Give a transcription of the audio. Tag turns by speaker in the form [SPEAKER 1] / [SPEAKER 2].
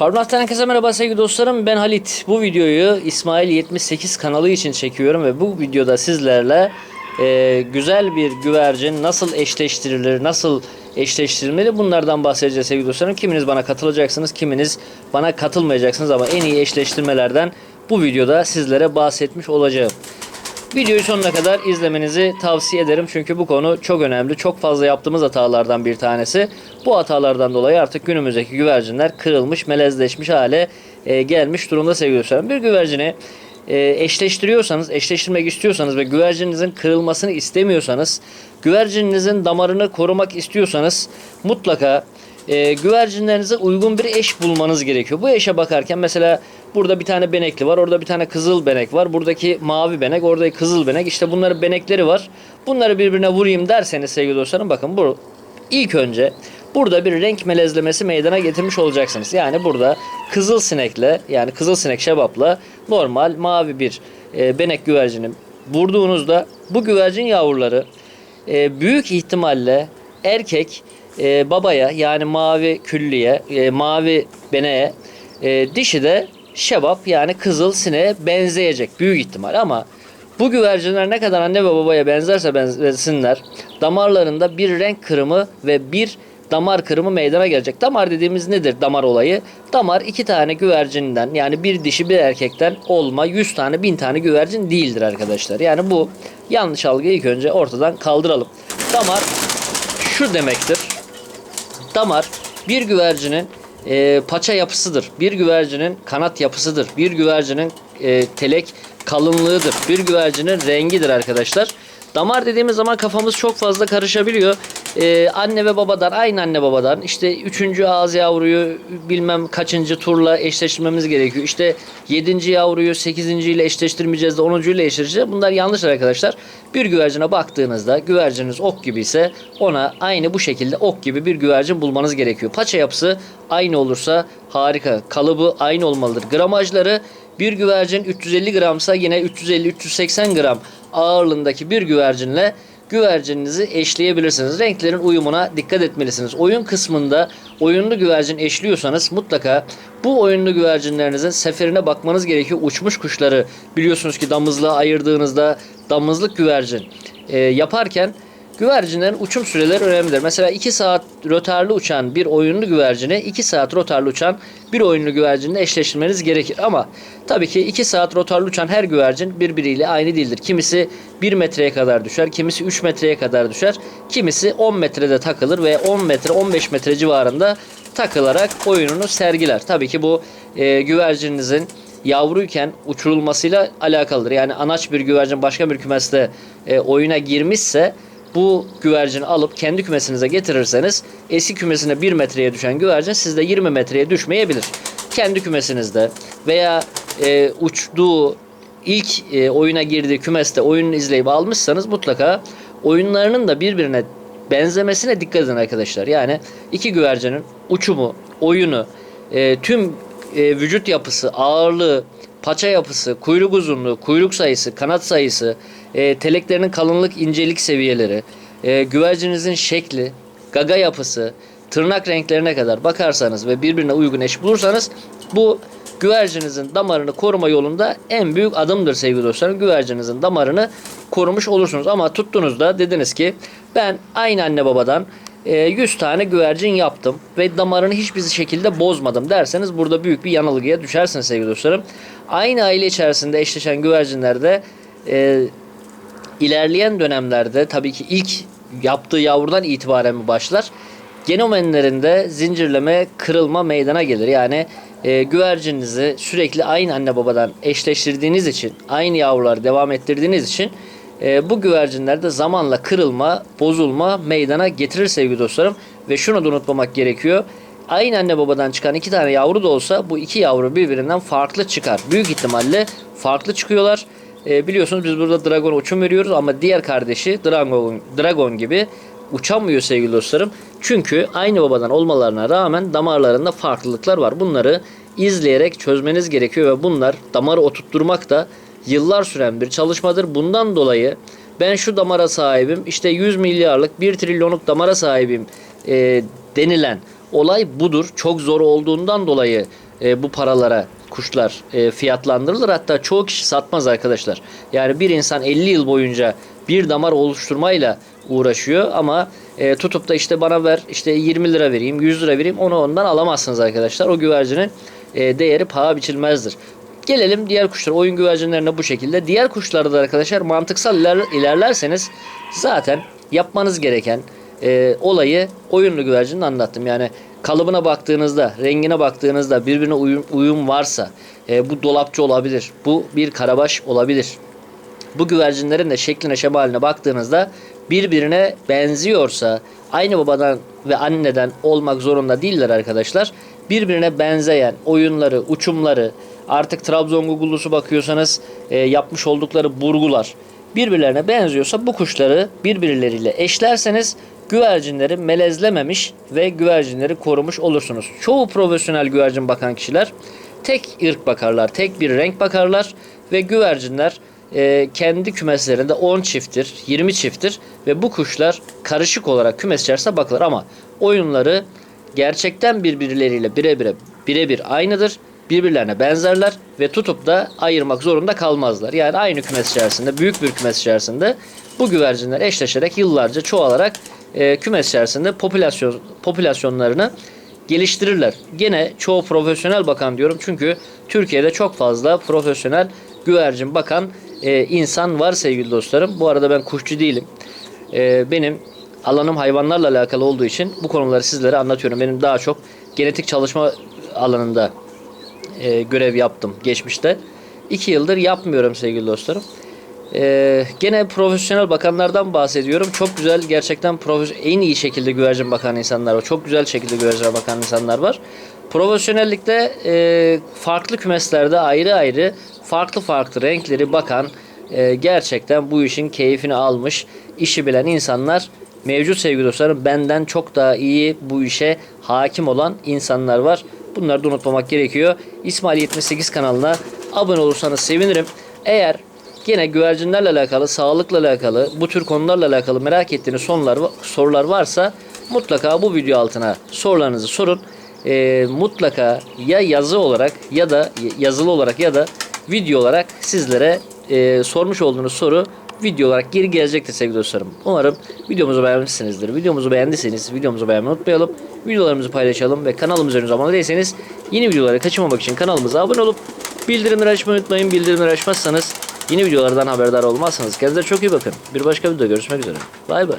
[SPEAKER 1] Farmlak'tan herkese merhaba sevgili dostlarım. Ben Halit. Bu videoyu İsmail 78 kanalı için çekiyorum ve bu videoda sizlerle e, güzel bir güvercin nasıl eşleştirilir, nasıl eşleştirilmeli bunlardan bahsedeceğiz sevgili dostlarım. Kiminiz bana katılacaksınız, kiminiz bana katılmayacaksınız ama en iyi eşleştirmelerden bu videoda sizlere bahsetmiş olacağım. Videoyu sonuna kadar izlemenizi tavsiye ederim çünkü bu konu çok önemli. Çok fazla yaptığımız hatalardan bir tanesi. Bu hatalardan dolayı artık günümüzdeki güvercinler kırılmış, melezleşmiş hale e, gelmiş durumda sevgili dostlarım. Bir güvercini e, eşleştiriyorsanız, eşleştirmek istiyorsanız ve güvercininizin kırılmasını istemiyorsanız, güvercininizin damarını korumak istiyorsanız mutlaka e, güvercinlerinize uygun bir eş bulmanız gerekiyor. Bu eşe bakarken mesela burada bir tane benekli var, orada bir tane kızıl benek var, buradaki mavi benek, oradaki kızıl benek. İşte bunların benekleri var. Bunları birbirine vurayım derseniz sevgili dostlarım bakın bu ilk önce burada bir renk melezlemesi meydana getirmiş olacaksınız. Yani burada kızıl sinekle yani kızıl sinek şebapla normal mavi bir e, benek güvercini vurduğunuzda bu güvercin yavruları e, büyük ihtimalle erkek e, babaya yani mavi küllüye, e, mavi beneğe, e, dişi de şebap yani kızıl sineğe benzeyecek büyük ihtimal ama bu güvercinler ne kadar anne ve babaya benzerse benzesinler damarlarında bir renk kırımı ve bir damar kırımı meydana gelecek. Damar dediğimiz nedir damar olayı? Damar iki tane güvercinden yani bir dişi bir erkekten olma 100 tane 1000 tane güvercin değildir arkadaşlar. Yani bu yanlış algıyı ilk önce ortadan kaldıralım. Damar şu demektir. Damar bir güvercinin e, paça yapısıdır. Bir güvercinin kanat yapısıdır. Bir güvercinin e, telek kalınlığıdır. Bir güvercinin rengidir arkadaşlar. Damar dediğimiz zaman kafamız çok fazla karışabiliyor. Ee, anne ve babadan aynı anne babadan işte üçüncü ağız yavruyu bilmem kaçıncı turla eşleştirmemiz gerekiyor. İşte yedinci yavruyu sekizinci ile eşleştirmeyeceğiz de onuncu ile eşleştireceğiz. Bunlar yanlış arkadaşlar. Bir güvercine baktığınızda güverciniz ok gibi ise ona aynı bu şekilde ok gibi bir güvercin bulmanız gerekiyor. Paça yapısı aynı olursa harika. Kalıbı aynı olmalıdır. Gramajları bir güvercin 350 gramsa yine 350-380 gram ağırlığındaki bir güvercinle güvercininizi eşleyebilirsiniz. Renklerin uyumuna dikkat etmelisiniz. Oyun kısmında oyunlu güvercin eşliyorsanız mutlaka bu oyunlu güvercinlerinizin seferine bakmanız gerekiyor. Uçmuş kuşları biliyorsunuz ki damızlığa ayırdığınızda damızlık güvercin e, yaparken Güvercinlerin uçum süreleri önemlidir. Mesela 2 saat rötarlı uçan bir oyunlu güvercine 2 saat rotarlı uçan bir oyunlu güvercinle eşleştirmeniz gerekir. Ama tabii ki 2 saat rotarlı uçan her güvercin birbiriyle aynı değildir. Kimisi 1 metreye kadar düşer, kimisi 3 metreye kadar düşer, kimisi 10 metrede takılır ve 10 metre 15 metre civarında takılarak oyununu sergiler. Tabii ki bu e, güvercininizin yavruyken uçurulmasıyla alakalıdır. Yani anaç bir güvercin başka bir kümeste e, oyuna girmişse bu güvercini alıp kendi kümesinize getirirseniz eski kümesine 1 metreye düşen güvercin sizde 20 metreye düşmeyebilir. Kendi kümesinizde veya e, uçtuğu ilk e, oyuna girdiği kümeste oyununu izleyip almışsanız mutlaka oyunlarının da birbirine benzemesine dikkat edin arkadaşlar. Yani iki güvercinin uçumu, oyunu, e, tüm e, vücut yapısı, ağırlığı, paça yapısı, kuyruk uzunluğu, kuyruk sayısı, kanat sayısı, e, teleklerinin kalınlık, incelik seviyeleri, e, güvercinizin şekli, gaga yapısı, tırnak renklerine kadar bakarsanız ve birbirine uygun eş bulursanız bu güvercinizin damarını koruma yolunda en büyük adımdır sevgili dostlarım. Güvercinizin damarını korumuş olursunuz. Ama tuttunuzda dediniz ki ben aynı anne babadan 100 tane güvercin yaptım ve damarını hiçbir şekilde bozmadım derseniz burada büyük bir yanılgıya düşersiniz sevgili dostlarım. Aynı aile içerisinde eşleşen güvercinlerde e, ilerleyen dönemlerde tabii ki ilk yaptığı yavrudan itibaren mi başlar? Genomenlerinde zincirleme, kırılma meydana gelir. Yani e, güvercininizi sürekli aynı anne babadan eşleştirdiğiniz için, aynı yavruları devam ettirdiğiniz için e, bu güvercinlerde zamanla kırılma, bozulma meydana getirir sevgili dostlarım. Ve şunu da unutmamak gerekiyor. Aynı anne babadan çıkan iki tane yavru da olsa bu iki yavru birbirinden farklı çıkar. Büyük ihtimalle farklı çıkıyorlar. E, biliyorsunuz biz burada Dragon uçum veriyoruz ama diğer kardeşi Dragon, Dragon gibi uçamıyor sevgili dostlarım. Çünkü aynı babadan olmalarına rağmen damarlarında farklılıklar var. Bunları izleyerek çözmeniz gerekiyor ve bunlar damarı oturtturmak da yıllar süren bir çalışmadır. Bundan dolayı ben şu damara sahibim işte 100 milyarlık 1 trilyonluk damara sahibim e, denilen Olay budur. Çok zor olduğundan dolayı e, bu paralara kuşlar e, fiyatlandırılır. Hatta çoğu kişi satmaz arkadaşlar. Yani bir insan 50 yıl boyunca bir damar oluşturmayla uğraşıyor ama e, tutup da işte bana ver işte 20 lira vereyim 100 lira vereyim onu ondan alamazsınız arkadaşlar. O güvercinin e, değeri paha biçilmezdir. Gelelim diğer kuşlar. Oyun güvercinlerine bu şekilde. Diğer kuşlarda da arkadaşlar mantıksal iler- ilerlerseniz zaten yapmanız gereken e, olayı oyunlu güvercinin anlattım. Yani kalıbına baktığınızda, rengine baktığınızda birbirine uyum, uyum varsa e, bu dolapçı olabilir. Bu bir karabaş olabilir. Bu güvercinlerin de şekline şemaline baktığınızda birbirine benziyorsa aynı babadan ve anneden olmak zorunda değiller arkadaşlar. Birbirine benzeyen oyunları, uçumları, artık Trabzon Google'lusu bakıyorsanız e, yapmış oldukları burgular birbirlerine benziyorsa bu kuşları birbirleriyle eşlerseniz güvercinleri melezlememiş ve güvercinleri korumuş olursunuz. Çoğu profesyonel güvercin bakan kişiler tek ırk bakarlar, tek bir renk bakarlar ve güvercinler e, kendi kümeslerinde 10 çifttir, 20 çifttir ve bu kuşlar karışık olarak kümes içerisinde bakılır ama oyunları gerçekten birbirleriyle birebir birebir aynıdır. Birbirlerine benzerler ve tutup da ayırmak zorunda kalmazlar. Yani aynı kümes içerisinde, büyük bir kümes içerisinde bu güvercinler eşleşerek yıllarca çoğalarak e, kümes içerisinde popülasyon popülasyonlarını geliştirirler. Gene çoğu profesyonel bakan diyorum çünkü Türkiye'de çok fazla profesyonel güvercin bakan e, insan var sevgili dostlarım. Bu arada ben kuşçu değilim. E, benim alanım hayvanlarla alakalı olduğu için bu konuları sizlere anlatıyorum. Benim daha çok genetik çalışma alanında e, görev yaptım geçmişte. İki yıldır yapmıyorum sevgili dostlarım. Ee, gene profesyonel bakanlardan bahsediyorum. Çok güzel gerçekten en iyi şekilde güvercin bakan insanlar var. Çok güzel şekilde güvercine bakan insanlar var. Profesyonellikte e, farklı kümeslerde ayrı ayrı farklı farklı renkleri bakan e, gerçekten bu işin keyfini almış işi bilen insanlar mevcut sevgili dostlarım. Benden çok daha iyi bu işe hakim olan insanlar var. Bunları da unutmamak gerekiyor. İsmail 78 kanalına abone olursanız sevinirim. Eğer Yine güvercinlerle alakalı, sağlıkla alakalı, bu tür konularla alakalı merak ettiğiniz sorular, sorular varsa mutlaka bu video altına sorularınızı sorun. Ee, mutlaka ya yazı olarak ya da yazılı olarak ya da video olarak sizlere e, sormuş olduğunuz soru video olarak geri gelecektir sevgili dostlarım. Umarım videomuzu beğenmişsinizdir. Videomuzu beğendiyseniz videomuzu beğenmeyi unutmayalım. Videolarımızı paylaşalım ve kanalımıza henüz abone değilseniz yeni videoları kaçırmamak için kanalımıza abone olup bildirimleri açmayı unutmayın. Bildirimleri açmazsanız Yeni videolardan haberdar olmazsanız kendinize çok iyi bakın. Bir başka videoda görüşmek üzere. Bay bay.